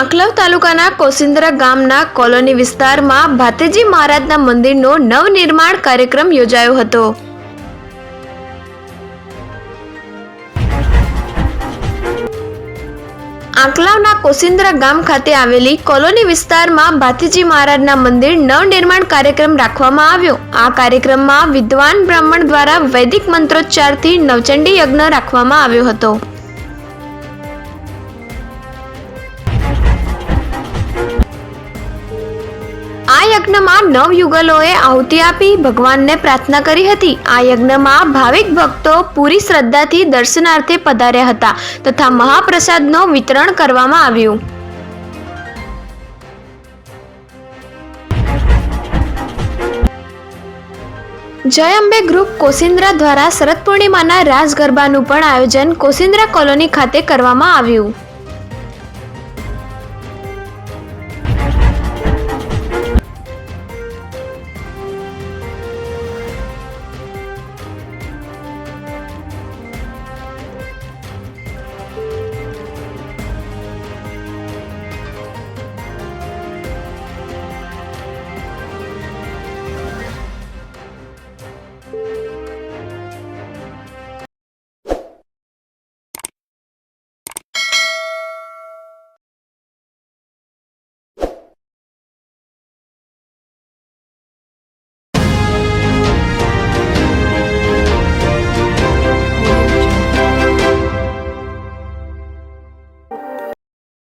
આંકલવ તાલુકાના કોસિન્દ્રા ગામના કોલોની વિસ્તારમાં ભાતેજી મહારાજના મંદિરનો નવનિર્માણ કાર્યક્રમ યોજાયો હતો. આંકલાવના કોસિન્દ્રા ગામ ખાતે આવેલી કોલોની વિસ્તારમાં ભાતીજી મહારાજના મંદિર નવનિર્માણ કાર્યક્રમ રાખવામાં આવ્યો. આ કાર્યક્રમમાં વિદ્વાન બ્રાહ્મણ દ્વારા વૈદિક મંત્રોચ્ચારથી નવચંડી યજ્ઞ રાખવામાં આવ્યો હતો. યજ્ઞમાં નવ યુગલોએ આહુતિ આપી, ભગવાનને પ્રાર્થના કરી હતી. આ યજ્ઞમાં ભાવિક ભક્તો પૂરી શ્રદ્ધાથી દર્શનાર્થે પધાર્યા હતા તથા મહાપ્રસાદનું વિતરણ કરવામાં આવ્યું. જય અંબે ગ્રુપ કોસિન્દ્રા દ્વારા શરદ પૂર્ણિમાના રાસ ગરબાનું પણ આયોજન કોસિન્દ્રા કોલોની ખાતે કરવામાં આવ્યું.